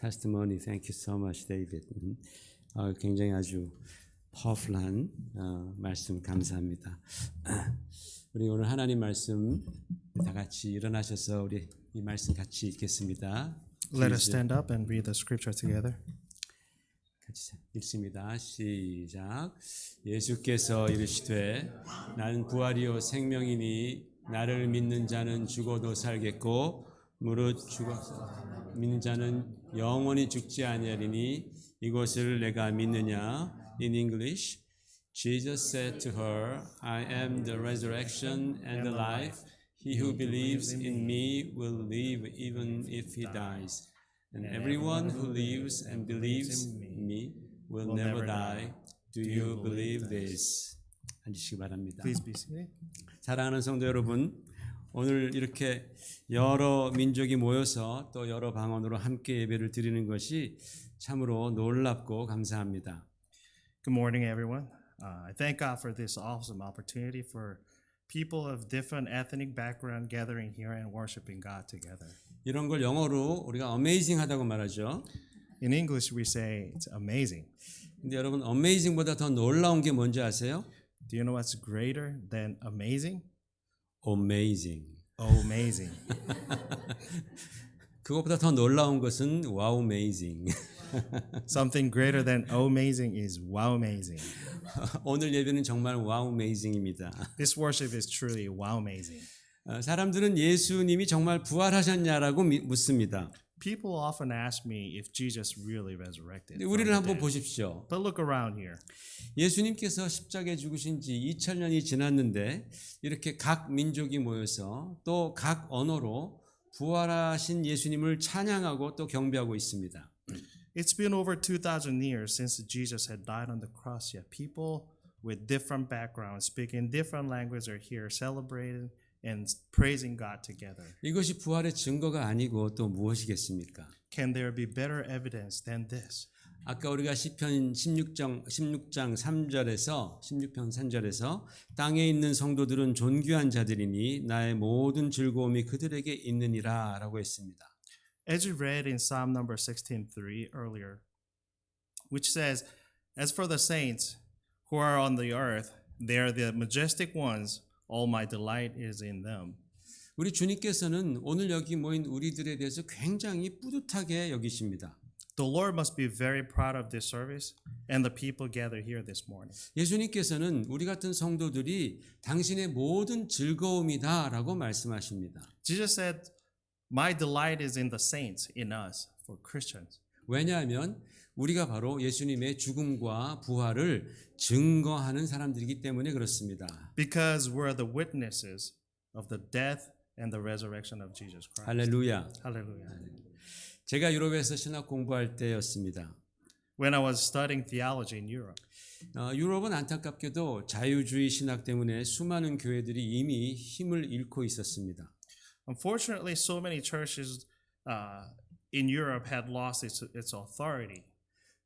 testimony. Thank you so much, David. 음. 어, 굉장히 아주 파워풀한 어, 말씀 감사합니다. 우리 오늘 하나님 말씀 다 같이 일어나셔서 우리 이 말씀 같이 읽겠습니다. Let us stand up and read the scripture together. 같이 읽습니다. 시작. 예수께서 이르시되 나는 부활이요 생명이니 나를 믿는 자는 죽어도 살겠고 무릇 죽어서 믿는 자는 영원히 죽지 아니하리니 이것을 내가 믿느냐? In English, Jesus said to her, I am the resurrection and the life. He who believes in me will live even if he dies. And everyone who lives and believes in me will never die. Do you believe this? 앉으시기 바랍니다. Please be seated. 사랑하는 성도 여러분, 오늘 이렇게 여러 민족이 모여서 또 여러 방언으로 함께 예배를 드리는 것이 참으로 놀랍고 감사합니다. Good morning, everyone. Uh, I thank God for this awesome opportunity for people of different ethnic background gathering here and worshiping God together. 이런 걸 영어로 우리가 amazing 하다고 말하죠. In English, we say it's amazing. 근데 여러분 amazing보다 더 놀라운 게 뭔지 아세요? Do you know what's greater than amazing? Amazing. Oh, amazing. 그것보다 더 놀라운 것은 wow amazing. Something greater than oh, amazing is wow, amazing. 오늘 예배는 정말 wow amazing입니다. This worship is truly wow, amazing. 어, 사람들은 예수님이 정말 부활하셨냐라고 미- 묻습니다. People often ask me if Jesus really resurrected. 우리를 한번. 보십시오. But look around here. 예수님께서 십자가에 죽으신 지 2000년이 지났는데 이렇게 각 민족이 모여서 또 각 언어로 부활하신 예수님을 찬양하고 또 경배하고 있습니다. It's been over 2,000 years since Jesus had died on the cross, yet people with different backgrounds, speaking different languages, are here celebrating and praising God together. 이것이 부활의 증거가 아니고 또 무엇이겠습니까? Can there be better evidence than this? 아까 우리가 시편 16장 16장 3절에서 16편 3절에서 땅에 있는 성도들은 존귀한 자들이니 나의 모든 즐거움이 그들에게 있느니라라고 했습니다. As we read in Psalm number 16:3 earlier, which says, "As for the saints who are on the earth, they are the majestic ones. All my delight is in them." 우리 주님께서는 오늘 여기 모인 우리들에 대해서 굉장히 뿌듯하게 여기십니다. The Lord must be very proud of this service and the people gathered here this morning. 예수님께서는 우리 같은 성도들이 당신의 모든 즐거움이다라고 말씀하십니다. Jesus said, "My delight is in the saints, in us, for Christians." 왜냐하면 우리가 바로 예수님의 죽음과 부활을 증거하는 사람들이기 때문에 그렇습니다. Because we're the witnesses of the death and the resurrection of Jesus Christ. 할렐루야. Hallelujah. 제가 유럽에서 신학 공부할 때였습니다. When I was studying theology in Europe, 어, 유럽은 안타깝게도 자유주의 신학 때문에 수많은 교회들이 이미 힘을 잃고 있었습니다. unfortunately, so many churches uh, in Europe had lost its, its authority.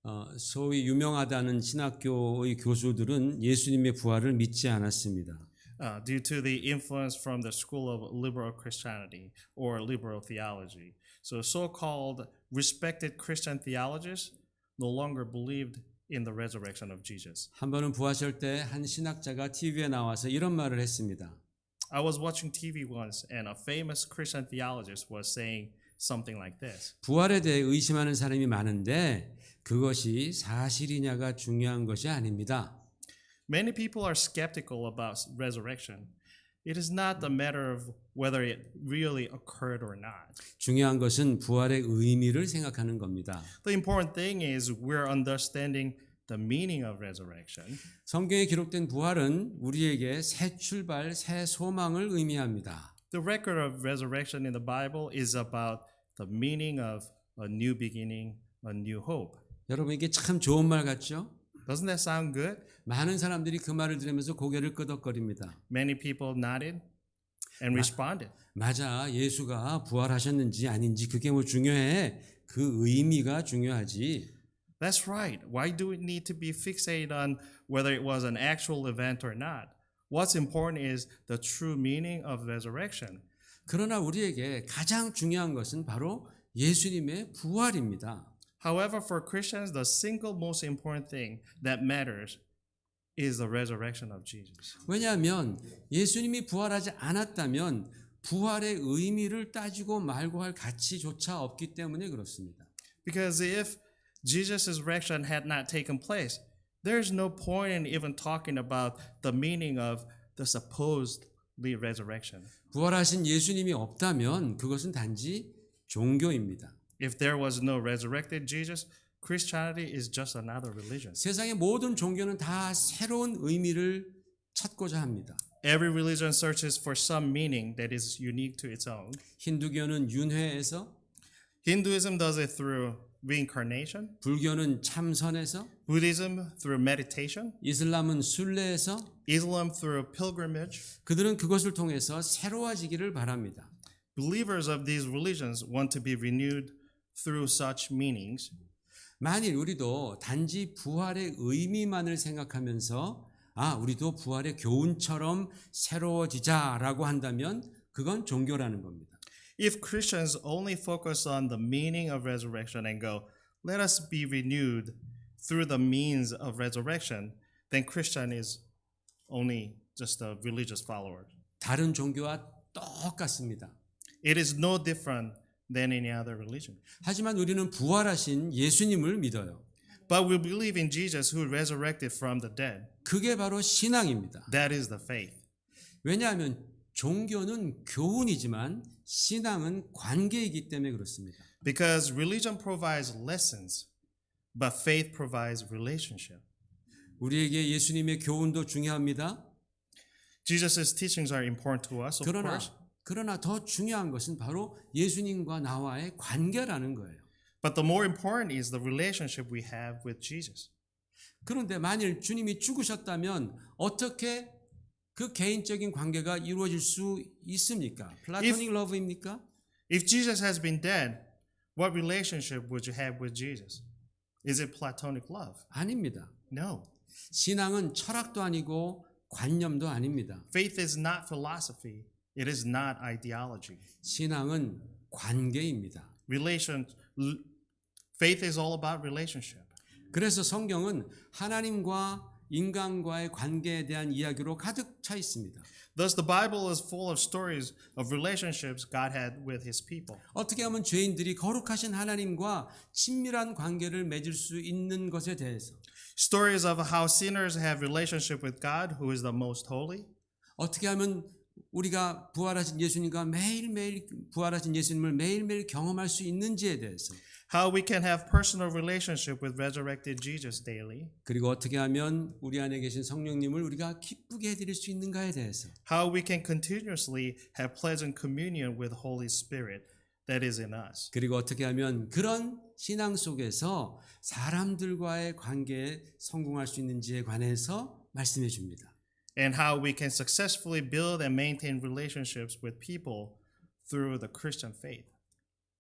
어, 소위 유명하다는 신학교의 교수들은 예수님의 부활을 믿지 않았습니다. uh, due to the influence from the school of liberal Christianity or liberal theology. So, so called respected Christian theologians no longer believed in the resurrection of Jesus. 한 번은 부활절 때 한 신학자가 TV에 나와서 이런 말을 했습니다. I was watching TV once, and a famous Christian theologist was saying something like this 부활에 대해 의심하는 사람이 많은데 그것이 사실이냐가 중요한 것이 아닙니다. Many people are skeptical about resurrection. It is not a matter of whether it really occurred or not. 중요한 것은 부활의 의미를 생각하는 겁니다. The important thing is we're understanding the meaning of resurrection. 성경에 기록된 부활은 우리에게 새 출발, 새 소망을 의미합니다. The record of resurrection in the Bible is about the meaning of a new beginning, a new hope. 여러분 이게 참 좋은 말 같죠? Doesn't that sound good? 많은 사람들이 그 말을 들으면서 고개를 끄덕거립니다. Many people nodded and responded. 맞아. 예수가 부활하셨는지 아닌지 그게 뭐 중요해. 그 의미가 중요하지. That's right. Why do we need to be fixated on whether it was an actual event or not? What's important is the true meaning of resurrection. 그러나 우리에게 가장 중요한 것은 바로 예수님의 부활입니다. However, for Christians, the single most important thing that matters is the resurrection of Jesus. 왜냐하면 예수님이 부활하지 않았다면 부활의 의미를 따지고 말고 할 가치조차 없기 때문에 그렇습니다. Because if Jesus' resurrection had not taken place, there's no point in even talking about the meaning of the supposedly resurrection. 부활하신 예수님이 없다면 그것은 단지 종교입니다. If there was no resurrected Jesus, Christianity is just another religion. 세상의 모든 종교는 다 새로운 의미를 찾고자 합니다. Every religion searches for some meaning that is unique to its own. 힌두교는 윤회에서, Hinduism does it through reincarnation, 불교는 참선에서, Buddhism through meditation, 이슬람은 순례에서 Islam through pilgrimage. 그들은 그것을 통해서 새로워지기를 바랍니다. Believers of these religions want to be renewed through such meanings. 만일 우리도 단지 부활의 의미만을 생각하면서 아, 우리도 부활의 교훈처럼 새로워지자라고 한다면 그건 종교라는 겁니다. If Christians only focus on the meaning of resurrection and go, let us be renewed through the means of resurrection, then Christian is only just a religious follower. 다른 종교와 똑같습니다. It is no different than any other religion. 하지만 우리는 부활하신 예수님을 믿어요. But we believe in Jesus who resurrected from the dead. 그게 바로 신앙입니다. That is the faith. 왜냐하면 종교는 교훈이지만 신앙은 관계이기 때문에 그렇습니다. Because religion provides lessons, but faith provides relationship. 우리에게 예수님의 교훈도 중요합니다. Jesus' teachings are important to us, of 그러나 course. 그러나 더 중요한 것은 바로 예수님과 나와의 관계라는 거예요. But the more important is the relationship we have with Jesus. 그런데 만일 주님이 죽으셨다면 어떻게 그 개인적인 관계가 이루어질 수 있습니까? 플라토닉 러브입니까? If Jesus has been dead, what relationship would you have with Jesus? Is it platonic love? 아닙니다. No. 신앙은 철학도 아니고 관념도 아닙니다. Faith is not philosophy. It is not ideology. 신앙은 관계입니다. Relation faith is all about relationship. 그래서 성경은 하나님과 인간과의 관계에 대한 이야기로 가득 차 있습니다. Thus the Bible is full of stories of relationships God had with his people. 어떻게 하면 죄인들이 거룩하신 하나님과 친밀한 관계를 맺을 수 있는 것에 대해서 Stories of how sinners have relationship with God who is the most holy. 어떻게 하면 우리가 부활하신 예수님과 매일매일 부활하신 예수님을 매일매일 경험할 수 있는지에 대해서 How we can have personal relationship with resurrected Jesus daily. 그리고 어떻게 하면 우리 안에 계신 성령님을 우리가 기쁘게 해드릴 수 있는가에 대해서 How we can continuously have pleasant communion with Holy Spirit that is in us. 그리고 어떻게 하면 그런 신앙 속에서 사람들과의 관계에 성공할 수 있는지에 관해서 말씀해 줍니다. And how we can successfully build and maintain relationships with people through the Christian faith.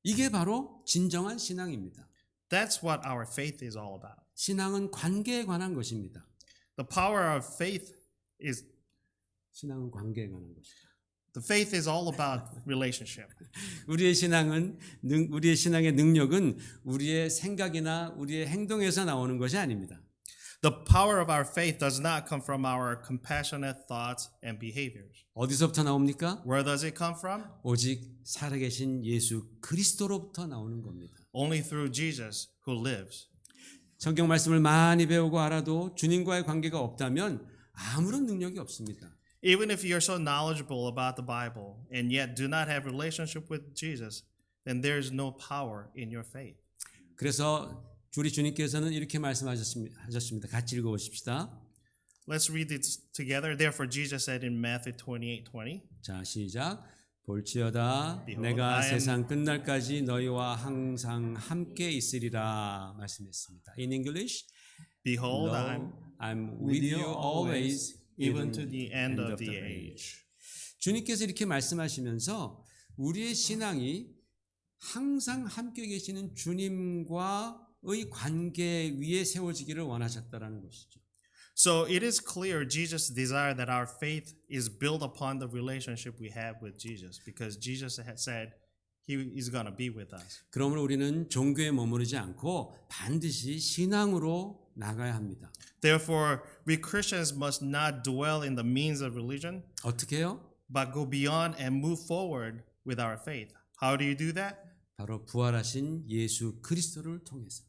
이게 바로 진정한 신앙입니다. That's what our faith is all about. 신앙은 관계에 관한 것입니다. The power of faith is 신앙은 관계에 관한 것이죠. the faith is all about relationship. 우리의 신앙은 능- 우리의 신앙의 능력은 우리의 생각이나 우리의 행동에서 나오는 것이 아닙니다. The power of our faith does not come from our compassionate thoughts and behaviors. 어디서부터 나옵니까? Where does it come from? 오직 살아계신 예수 그리스도로부터 나오는 겁니다. Only through Jesus who lives. 성경 말씀을 많이 배우고 알아도 주님과의 관계가 없다면 아무런 능력이 없습니다. Even if you're so knowledgeable about the Bible and yet do not have relationship with Jesus, then there is no power in your faith. 그래서 우리 주님께서는 이렇게 말씀하셨습니다. 하셨습니다. 같이 읽어 보십시다. Let's read it together. Therefore, Jesus said in Matthew 28 20, 자 시작. 볼지어다 내가 세상 끝날까지 너희와 항상 함께 있으리라 말씀했습니다. In English, Behold, I'm I'm with you always, even to the end of the age. 주님께서 이렇게 말씀하시면서 우리의 신앙이 항상 함께 계시는 주님과의 관계 위에 세워지기를 원하셨다라는 것이죠. So it is clear Jesus' desire that our faith is built upon the relationship we have with Jesus because Jesus had said, he is going to be with us. 그러므로 우리는 종교에 머무르지 않고 반드시 신앙으로 나가야 합니다. Therefore, we Christians must not dwell in the means of religion, 어떻게 해요? but go beyond and move forward with our faith. How do you do that? 바로 부활하신 예수 그리스도를 통해서.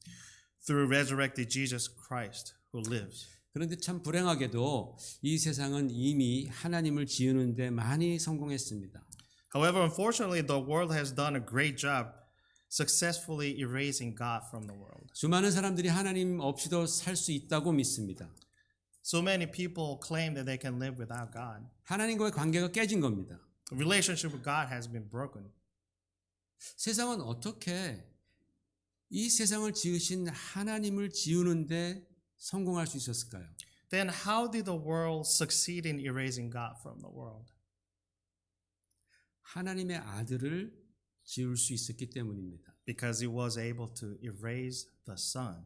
Through resurrected Jesus Christ who lives. 그런데 참 불행하게도 이 세상은 이미 하나님을 지우는데 많이 성공했습니다. However, unfortunately, the world has done a great job successfully erasing God from the world. 수많은 사람들이 하나님 없이도 살 수 있다고 믿습니다. So many people claim that they can live without God. 하나님과의 관계가 깨진 겁니다. The relationship with God has been broken. 세상은 어떻게 이 세상을 지으신 하나님을 지우는데 성공할 수 있었을까요? Then how did the world succeed in erasing God from the world? 하나님의 아들을 지울 수 있었기 때문입니다. Because it was able to erase the Son.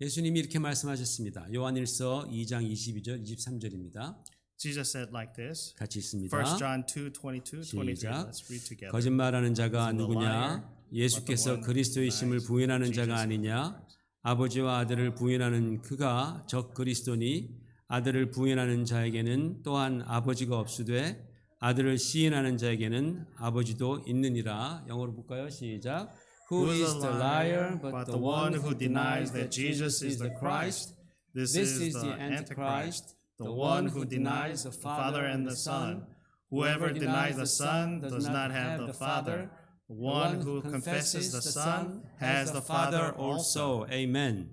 예수님이 이렇게 말씀하셨습니다. 요한일서 2장 22절 23절입니다. Jesus said like this. 같이 있습니다. 1 John 2, 22, 23. 시작. Let's read together. 거짓말하는 자가 누구냐? 예수께서 그리스도이심을 who 부인하는 자가 아니냐? 아버지와 아들을 부인하는 그가 적 그리스도니 아들을 부인하는 자에게는 또한 아버지가 없으되 아들을 시인하는 자에게는 아버지도 있느니라. 영어로 볼까요? 시작. Who is the liar but the one who denies that Jesus is the Christ? This, is, the Antichrist, the one who denies the Father and the Son. Whoever denies the Son does not have the Father. The one who confesses the Son has the Father also. Amen.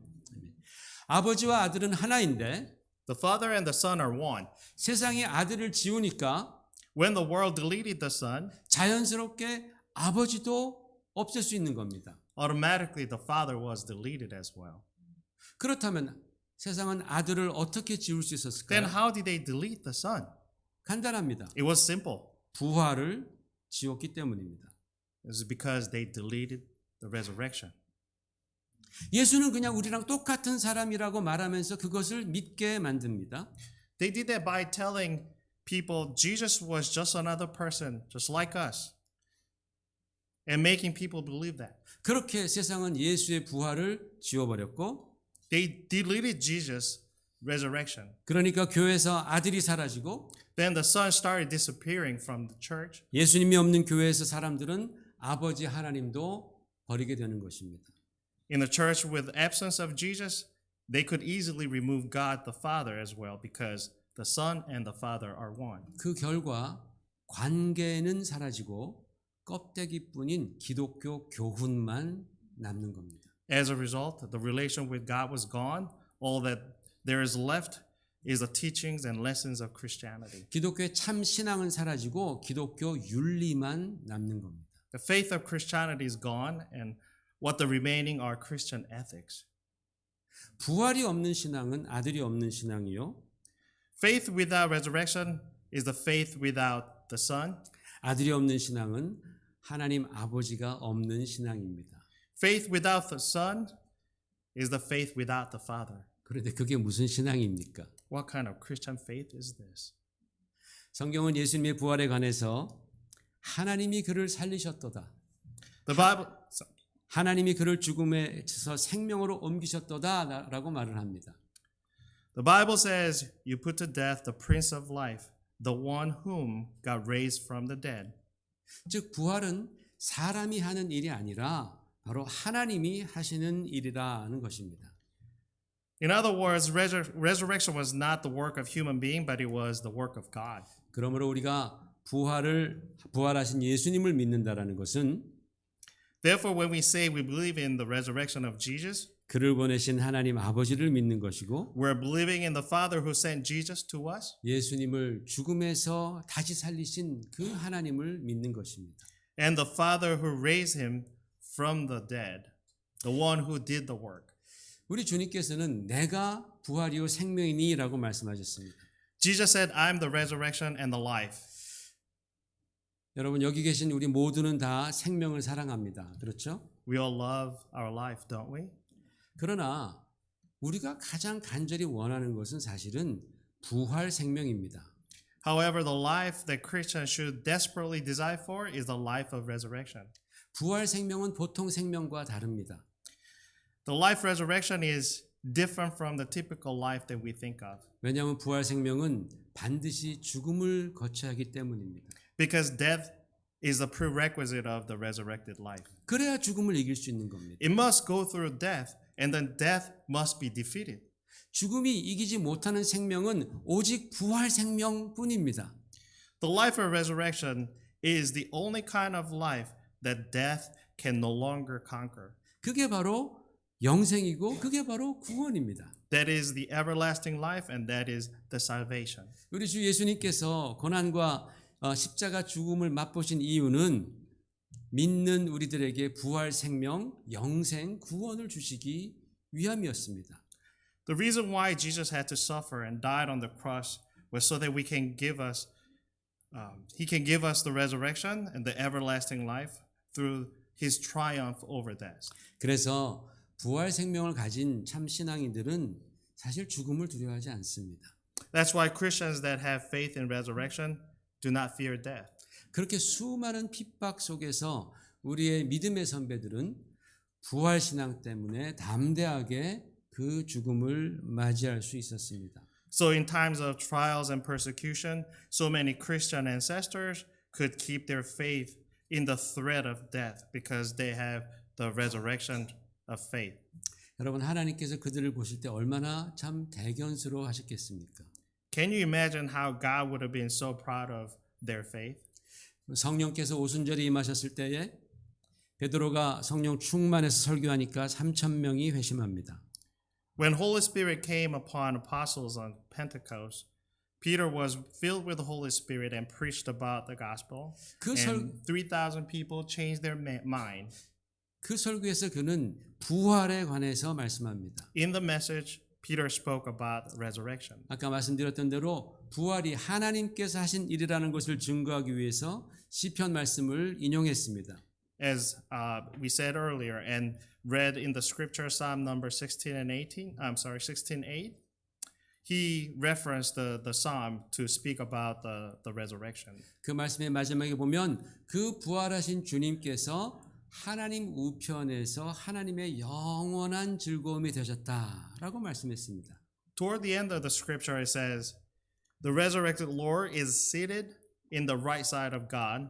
아버지와 아들은 하나인데 The Father and the Son are one. 세상이 아들을 지우니까 When the world deleted the Son, 자연스럽게 아버지도 없앨 수 있는 겁니다. automatically the Father was deleted as well. 그렇다면 세상은 아들을 어떻게 지울 수 Then 있었을까요? how did they delete the Son? 간단합니다. It was simple. 부활을 지웠기 때문입니다. It was because they deleted the resurrection. 예수는 그냥 우리랑 똑같은 사람이라고 말하면서 그것을 믿게 만듭니다. They did that by telling people Jesus was just another person, just like us, and making people believe that. 그렇게 세상은 예수의 부활을 지워버렸고 They deleted Jesus' resurrection. 그러니까 교회에서 아들이 사라지고 Then the Son started disappearing from the church. 예수님이 없는 교회에서 사람들은 아버지 하나님도 버리게 되는 것입니다. In the church with absence of Jesus, they could easily remove God the Father as well because the Son and the Father are one. 그 결과 관계는 사라지고 껍데기뿐인 기독교 교훈만 남는 겁니다. As a result, the relation with God was gone. All that there is left is the teachings and lessons of Christianity. 기독교의 참 신앙은 사라지고 기독교 윤리만 남는 겁니다. The faith of Christianity is gone, and what the remaining are Christian ethics. 부활이 없는 신앙은 아들이 없는 신앙이요. Faith without resurrection is the faith without the Son. 아들이 없는 신앙은 하나님 아버지가 없는 신앙입니다. Faith without the Son is the faith without the Father. 그런데 그게 무슨 신앙입니까? What kind of Christian faith is this? 성경은 예수님의 부활에 관해서 하나님이 그를 살리셨도다. The Bible 하나님이 그를 죽음에서 생명으로 옮기셨도다라고 말을 합니다. The Bible says, "You put to death the prince of life, the one whom God raised from the dead." 즉 부활은 사람이 하는 일이 아니라 바로 하나님이 하시는 일이라는 것입니다. In other words, resur- resurrection was not the work of human being, but it was the work of God. 그러므로 우리가 부활을 부활하신 예수님을 믿는다라는 것은 Therefore, when we say we believe in the resurrection of Jesus, 그를 보내신 하나님 아버지를 믿는 것이고 we're believing in the Father who sent Jesus to us 예수님을 죽음에서 다시 살리신 그 하나님을 믿는 것입니다. and the Father who raised him from the dead, the one who did the work. 우리 주님께서는 내가 부활이요 생명이니라고 말씀하셨습니다. Jesus said, I'm the resurrection and the life. 여러분 여기 계신 우리 모두는 다 생명을 사랑합니다. 그렇죠? We all love our life, don't we? 그러나 우리가 가장 간절히 원하는 것은 사실은 부활 생명입니다. However, the life that Christians should desperately desire for is the life of resurrection. 부활 생명은 보통 생명과 다릅니다. The life resurrection is different from the typical life that we think of 왜냐하면 부활 생명은 반드시 죽음을 거쳐야 하기 때문입니다. because death is a prerequisite of the resurrected life. 그래야 죽음을 이길 수 있는 겁니다. It must go through death, and then death must be defeated. 죽음이 이기지 못하는 생명은 오직 부활 생명뿐입니다. The life of resurrection is the only kind of life that death can no longer conquer. 그게 바로 영생이고 그게 바로 구원입니다. That is the everlasting life, and that is the salvation. 우리 주 예수님께서 고난과 어, 십자가 죽음을 맛보신 이유는 믿는 우리들에게 부활 생명, 영생, 구원을 주시기 위함이었습니다. The reason why Jesus had to suffer and died on the cross was so that we can give us, um, He can give us the resurrection and the everlasting life through His triumph over death. 그래서 부활 생명을 가진 참 신앙인들은 사실 죽음을 두려워하지 않습니다. That's why Christians that have faith in resurrection do not fear death. 그렇게 수많은 핍박 속에서 우리의 믿음의 선배들은 부활 신앙 때문에 담대하게 그 죽음을 맞이할 수 있었습니다. So, in times of trials and persecution, so many Christian ancestors could keep their faith in the threat of death because they have the resurrection of faith. 여러분 하나님께서 그들을 보실 때 얼마나 참 대견스러워 하셨겠습니까? Can you imagine how God would have been so proud of their faith? 성령께서 오순절에 임하셨을 때에 베드로가 성령 충만해서 설교하니까 3천 명이 회심합니다. When Holy Spirit came upon apostles on Pentecost, Peter was filled with the Holy Spirit and preached about the gospel. 그, 설, And 3,000 people changed their ma- mind. 그 설교에서 그는 부활에 관해서 말씀합니다. In the message, Peter spoke about resurrection. 아까 말씀드렸던 대로 부활이 하나님께서 하신 일이라는 것을 증거하기 위해서 시편 말씀을 인용했습니다. As uh, we said earlier and read in the scripture, Psalm number 16 and 18, I'm sorry, 16, 8, He referenced the, the psalm to speak about the, the resurrection. 그 말씀의 마지막에 보면 그 부활하신 주님께서 하나님 우편에서 하나님의 영원한 즐거움이 되셨다라고 말씀했습니다. Toward the end of the scripture, it says, The resurrected Lord is seated in the right side of God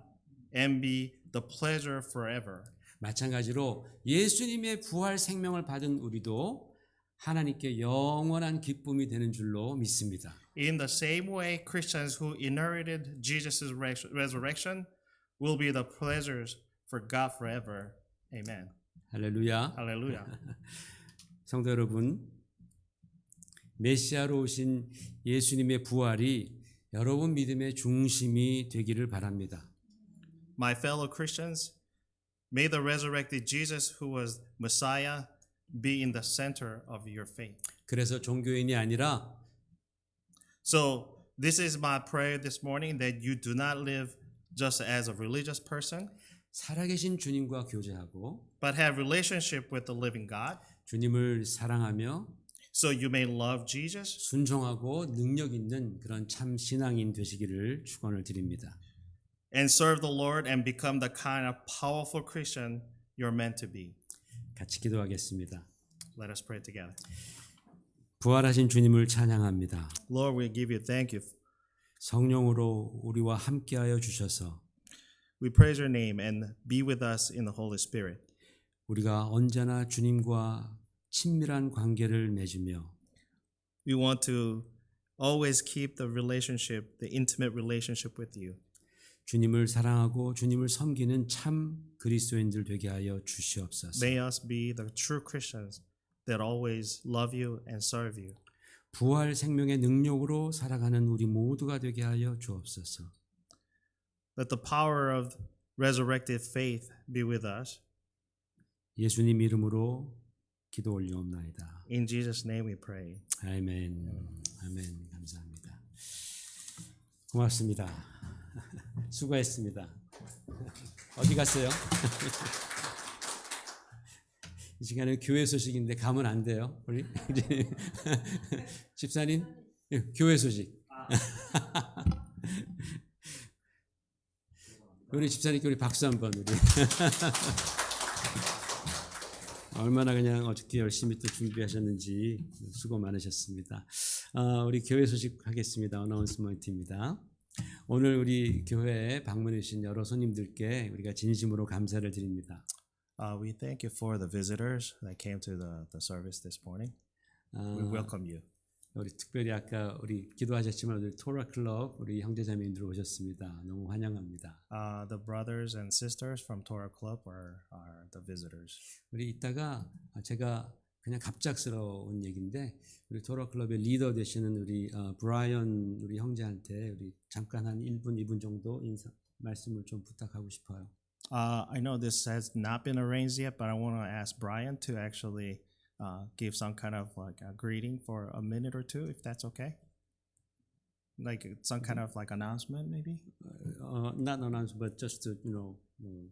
and be the pleasure forever. 마찬가지로 예수님의 부활 생명을 받은 우리도 하나님께 영원한 기쁨이 되는 줄로 믿습니다. In the same way, Christians who inherited Jesus' res- resurrection will be the pleasures for God forever. Amen. 할렐루야. Hallelujah. 성도 여러분, 메시아로 오신 예수님의 부활이 여러분 믿음의 중심이 되기를 바랍니다. My fellow Christians, may the resurrected Jesus who was Messiah be in the center of your faith. 그래서 종교인이 아니라 So, this is my prayer this morning that you do not live just as a religious person, 살아계신 주님과 교제하고 but have relationship with the living God, 주님을 사랑하며 so you may love Jesus 순종하고 능력 있는 그런 참 신앙인 되시기를 축원을 드립니다. and serve the Lord and become the kind of powerful Christian you're meant to be. 같이 기도하겠습니다. Let us pray together. 부활하신 주님을 찬양합니다. Lord, we give you thank you. 성령으로 우리와 함께하여 주셔서 We praise your name and be with us in the Holy Spirit. 우리가 언제나 주님과 친밀한 관계를 맺으며 We want to always keep the relationship, the intimate relationship with you. 주님을 사랑하고 주님을 섬기는 참 그리스도인들 되게 하여 주시옵소서. May us be the true Christians that always love you and serve you. 부활 생명의 능력으로 살아가는 우리 모두가 되게 하여 주옵소서. Let the power of resurrected faith be with us. 예수님 이름으로 기도 올리옵나이다. In Jesus' name we pray. 아멘. 아멘. 감사합니다. 고맙습니다. 수고했습니다. 어디 갔어요? 이 시간에 교회 소식인데 가면 안 돼요. 우리 집사님 교회 소식. 우리 집사님께 우리 박수 한번 우리. 얼마나 그냥 어저께 열심히 또 준비하셨는지 수고 많으셨습니다. 아, 우리 교회 소식 하겠습니다. 어나운스먼트입니다. 오늘 우리 교회에 방문해 주신 여러 손님들께 우리가 진심으로 감사를 드립니다. Uh, we thank you for the visitors that came to the, the service this morning. 아, We welcome you. 우리 특별히 아까 우리 기도하셨지만 우리 토라 클럽 우리 형제자매님들 오셨습니다. 너무 환영합니다. Uh, the brothers and sisters from Torah Club are, are the visitors. 우리 이따가 제가 그냥 갑작스러운 얘기인데 우리 토라 클럽의 리더 되시는 우리 어, 브라이언 우리 형제한테 우리 잠깐 한 1분 2분 정도 인사 말씀을 좀 부탁하고 싶어요. Uh, I know this has not been arranged yet, but I want to ask Brian to actually uh, give some kind of like a greeting for a minute or two, if that's okay. Like some kind of like announcement, maybe. 어, not announce but just to, you know 뭐,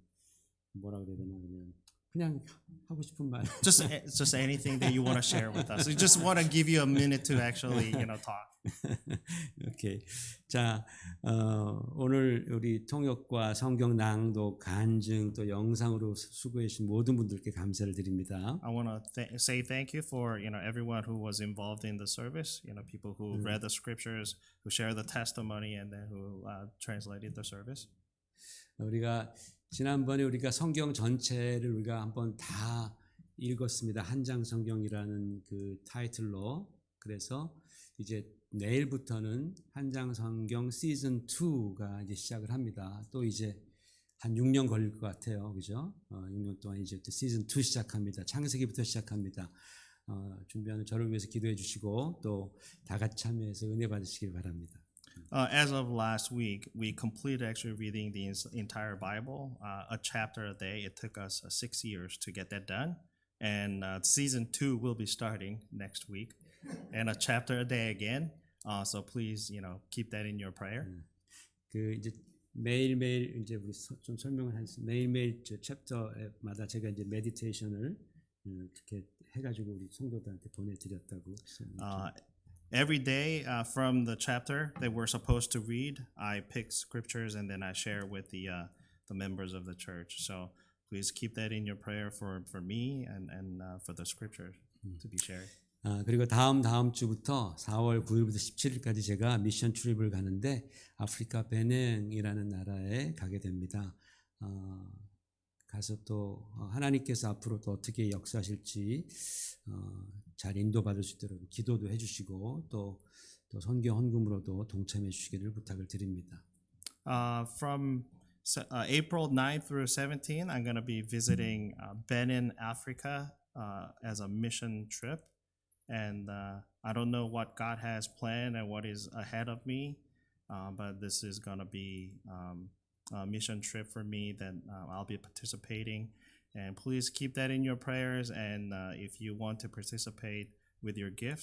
뭐라 그래야 되나 그냥 그냥 하고 싶은 말. Just just anything that you want to share with us. We just want to give you a minute to actually, you know, talk. 오케이. 자, 어, 오늘 우리 통역과 성경 낭독, 간증 또 영상으로 수고해 주신 모든 분들께 감사를 드립니다. I want to th- say thank you for you know everyone who was involved in the service. You know, people who read the scriptures, who shared the testimony, and then who uh, translated the service. 우리가 지난번에 우리가 성경 전체를 우리가 한번 다 읽었습니다. 한장 성경이라는 그 타이틀로. 그래서 이제 내일부터는 한장 성경 시즌 2가 이제 시작을 합니다. 또 이제 한 6년 걸릴 것 같아요. 그죠? 어, 6년 동안 이제 또 시즌 2 시작합니다. 창세기부터 시작합니다. 어, 준비하는 저를 위해서 기도해 주시고 또 다 같이 참여해서 은혜 받으시길 바랍니다. Uh, as of last week, we completed actually reading the ins- entire Bible, uh, a chapter a day. It took us uh, six years to get that done. And uh, season two will be starting next week, and a chapter a day again. Uh, so please, you know, keep that in your prayer. 그 이제 매일매일 이제 우리 서- 좀 설명을 한 매일매일 저 챕터마다 제가 이제 메디테이션을 음, 그렇게 해가지고 우리 성도들한테 보내드렸다고 했습니다. Uh, every day uh, from the chapter that we're supposed to read, I pick scriptures and then I share with the uh, the members of the church. So please keep that in your prayer for for me and and uh, for the scriptures to be shared. 아, 그리고 다음 다음 주부터 4월 9일부터 17일까지 제가 미션 출입을 가는데 아프리카 베냉이라는 나라에 가게 됩니다. 어, 가서 또 어, 하나님께서 앞으로 또 어떻게 역사하실지 어, 잘 인도받을 수 있도록 기도도 해주시고 또, 또 선교 헌금으로도 동참해 주시기를 부탁을 드립니다. Uh, from uh, April 9th through 17, I'm going to be visiting uh, Benin, Africa, uh, as a mission trip. And uh, I don't know what God has planned and what is ahead of me, uh, but this is going to be um, a mission trip for me that uh, I'll be participating. And please keep that in your prayers. And uh, if you want to participate with your gifts,